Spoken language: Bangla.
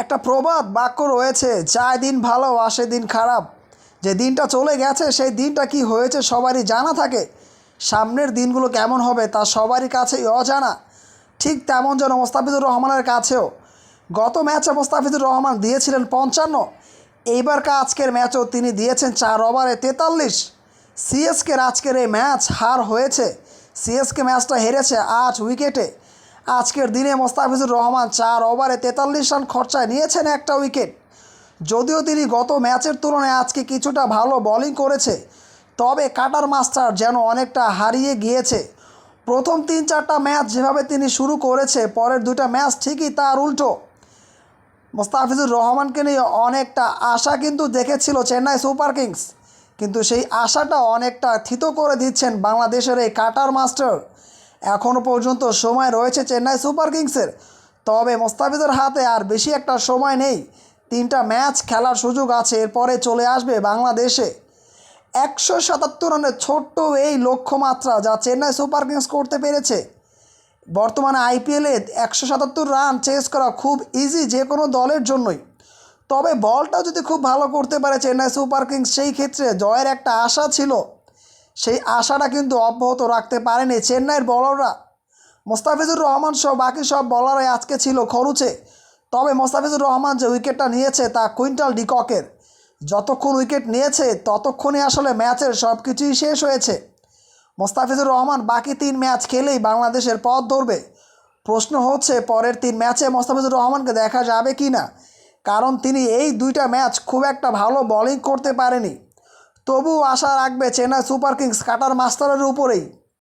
একটা প্রবাদ বাক্য রয়েছে যায় দিন ভালো, আসে দিন খারাপ। যে দিনটা চলে গেছে, সেই দিনটা কি হয়েছে সবারই জানা থাকে। সামনের দিনগুলো কেমন হবে তা সবারই কাছেই অজানা। ঠিক তেমন যেন মোস্তাফিজুর রহমানের কাছেও। গত ম্যাচে মোস্তাফিজুর রহমান দিয়েছিলেন পঞ্চান্ন। এইবারকার আজকের ম্যাচও তিনি দিয়েছেন চার ওভারে তেতাল্লিশ। সিএসকের আজকের এই ম্যাচ হার হয়েছে। সিএসকে ম্যাচটা হেরেছে আট উইকেটে। আজকের দিনে মোস্তাফিজুর রহমান চার ওভারে তেতাল্লিশ রান খরচায় নিয়েছেন একটা উইকেট। যদিও তিনি গত ম্যাচের তুলনায় আজকে কিছুটা ভালো বোলিং করেছে, তবে কাটার মাস্টার যেন অনেকটা হারিয়ে গিয়েছে। প্রথম তিন চারটা ম্যাচ যেভাবে তিনি শুরু করেছে, পরের দুইটা ম্যাচ ঠিকই তার উল্টো। মোস্তাফিজুর রহমানকে নিয়ে অনেকটা আশা কিন্তু দেখেছিল চেন্নাই সুপার কিংস, কিন্তু সেই আশাটা অনেকটা থিত করে দিচ্ছেন বাংলাদেশের এই কাটার মাস্টার। এখনও পর্যন্ত সময় রয়েছে চেন্নাই সুপার কিংসের। তবে মোস্তাফিজের হাতে আর বেশি একটা সময় নেই। তিনটা ম্যাচ খেলার সুযোগ আছে, এরপরে চলে আসবে বাংলাদেশে। একশো সাতাত্তর রানের ছোট্ট এই লক্ষ্যমাত্রা যা চেন্নাই সুপার কিংস করতে পেরেছে। বর্তমানে আইপিএলে একশো সাতাত্তর রান চেস করা খুব ইজি যে কোনো দলের জন্যই। তবে বলটা যদি খুব ভালো করতে পারে চেন্নাই সুপার কিংস, সেই ক্ষেত্রে জয়ের একটা আশা ছিল। সেই আশাটা কিন্তু অব্যাহত রাখতে পারেনি চেন্নাইয়ের বলাররা মোস্তাফিজুর রহমান সহ বাকি সব বলারাই আজকে ছিল খরুচে। তবে মোস্তাফিজুর রহমান যে উইকেটটা নিয়েছে তা কুইন্টাল ডিককের। যতক্ষণ উইকেট নিয়েছে, ততক্ষণই আসলে ম্যাচের সব কিছুই শেষ হয়েছে। মোস্তাফিজুর রহমান বাকি তিন ম্যাচ খেলেই বাংলাদেশের পথ ধরবে। প্রশ্ন হচ্ছে, পরের তিন ম্যাচে মোস্তাফিজুর রহমানকে দেখা যাবে কি না কারণ তিনি এই দুইটা ম্যাচ খুব একটা ভালো বোলিং করতে পারেনি। তবুও আশা রাখবে চেন্নাই সুপার কিংস কাটার মাস্টারের উপরেই।